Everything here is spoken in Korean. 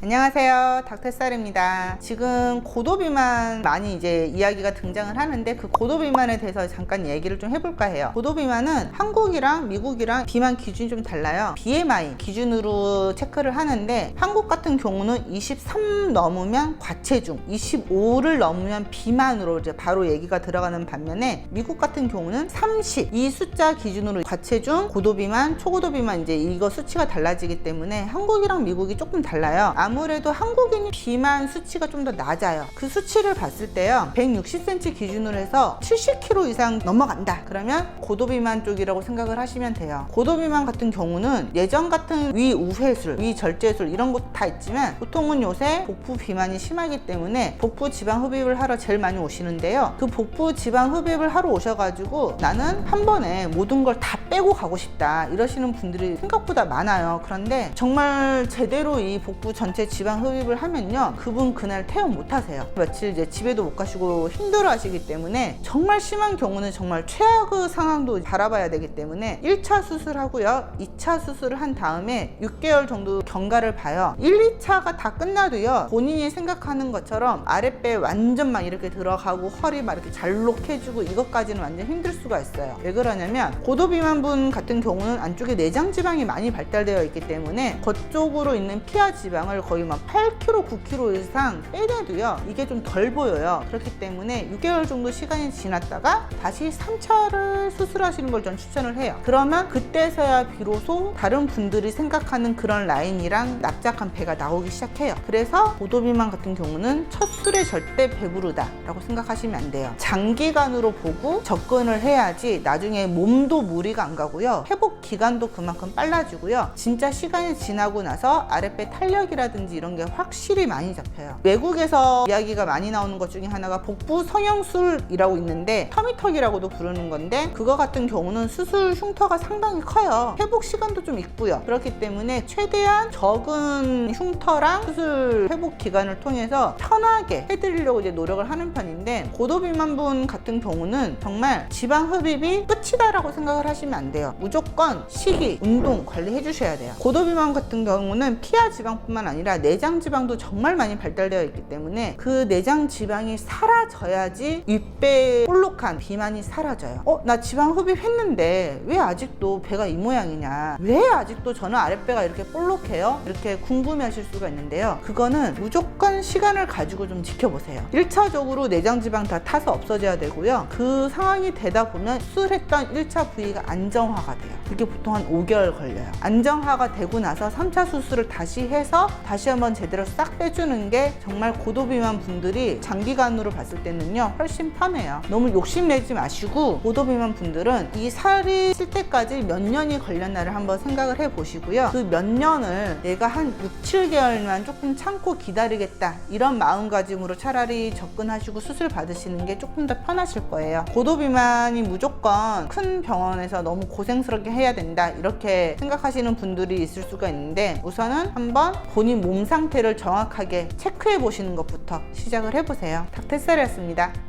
안녕하세요. 닥터쌀입니다. 지금 고도비만 많이 이제 이야기가 등장을 하는데 그 고도비만에 대해서 잠깐 얘기를 좀 해볼까 해요. 고도비만은 한국이랑 미국이랑 비만 기준이 좀 달라요. BMI 기준으로 체크를 하는데 한국 같은 경우는 23 넘으면 과체중, 25를 넘으면 비만으로 이제 바로 얘기가 들어가는 반면에 미국 같은 경우는 30 이 숫자 기준으로 과체중, 고도비만, 초고도비만 이제 이거 수치가 달라지기 때문에 한국이랑 미국이 조금 달라요. 아무래도 한국인이 비만 수치가 좀 더 낮아요. 그 수치를 봤을 때요. 160cm 기준으로 해서 70kg 이상 넘어간다. 그러면 고도비만 쪽이라고 생각을 하시면 돼요. 고도비만 같은 경우는 예전 같은 위 우회술, 위 절제술 이런 것다 있지만 보통은 요새 복부 비만이 심하기 때문에 복부 지방 흡입을 하러 제일 많이 오시는데요. 그 복부 지방 흡입을 하러 오셔가지고 나는 한 번에 모든 걸다 빼고 가고 싶다 이러시는 분들이 생각보다 많아요. 그런데 정말 제대로 이 복부 전체 지방 흡입을 하면요. 그분 그날 퇴원 못 하세요. 며칠 이제 집에도 못 가시고 힘들어 하시기 때문에 정말 심한 경우는 정말 최악의 상황도 바라봐야 되기 때문에 1차 수술하고요. 2차 수술을 한 다음에 6개월 정도 경과를 봐요. 1, 2차가 다 끝나도요. 본인이 생각하는 것처럼 아랫배 완전 막 이렇게 들어가고 허리 막 이렇게 잘록해지고 이것까지는 완전 힘들 수가 있어요. 왜 그러냐면 고도비만 분 같은 경우는 안쪽에 내장 지방이 많이 발달되어 있기 때문에 겉쪽으로 있는 피하 지방을 거의 막 8kg, 9kg 이상 빼내도요. 이게 좀 덜 보여요. 그렇기 때문에 6개월 정도 시간이 지났다가 다시 3차를 수술하시는 걸 전 추천을 해요. 그러면 그때서야 비로소 다른 분들이 생각하는 그런 라인이랑 납작한 배가 나오기 시작해요. 그래서 고도비만 같은 경우는 첫 술에 절대 배부르다 라고 생각하시면 안 돼요. 장기간으로 보고 접근을 해야지 나중에 몸도 무리가 안 가고요. 회복 기간도 그만큼 빨라지고요. 진짜 시간이 지나고 나서 아랫배 탄력이라든지 이런 게 확실히 많이 잡혀요. 외국에서 이야기가 많이 나오는 것 중에 하나가 복부 성형술이라고 있는데 터미턱이라고도 부르는 건데 그거 같은 경우는 수술 흉터가 상당히 커요. 회복 시간도 좀 있고요. 그렇기 때문에 최대한 적은 흉터랑 수술 회복 기간을 통해서 편하게 해드리려고 이제 노력을 하는 편인데 고도비만 분 같은 경우는 정말 지방 흡입이 끝이다라고 생각을 하시면 안 돼요. 무조건 식이, 운동 관리해 주셔야 돼요. 고도비만 같은 경우는 피하 지방뿐만 아니라 내장 지방도 정말 많이 발달되어 있기 때문에 그 내장 지방이 사라져야지 윗배 볼록한 비만이 사라져요. 어, 나 지방 흡입했는데 왜 아직도 배가 이 모양이냐? 왜 아직도 저는 아랫배가 이렇게 볼록해요? 이렇게 궁금해 하실 수가 있는데요. 그거는 무조건 시간을 가지고 좀 지켜보세요. 1차적으로 내장 지방 다 타서 없어져야 되고요. 그 상황이 되다 보면 수술했던 1차 부위가 안 정화가 돼요. 그게 보통 한 5개월 걸려요. 안정화가 되고 나서 3차 수술을 다시 해서 다시 한번 제대로 싹 빼주는 게 정말 고도비만 분들이 장기간으로 봤을 때는요 훨씬 편해요. 너무 욕심내지 마시고 고도비만 분들은 이 살이 찔 때까지 몇 년이 걸렸나를 한번 생각을 해 보시고요. 그 몇 년을 내가 한 6, 7개월만 조금 참고 기다리겠다 이런 마음가짐으로 차라리 접근하시고 수술 받으시는 게 조금 더 편하실 거예요. 고도비만이 무조건 큰 병원에서 너무 고생스럽게 해야 된다 이렇게 생각하시는 분들이 있을 수가 있는데 우선은 한번 본인 몸 상태를 정확하게 체크해 보시는 것부터 시작을 해보세요. 닥터셀이었습니다.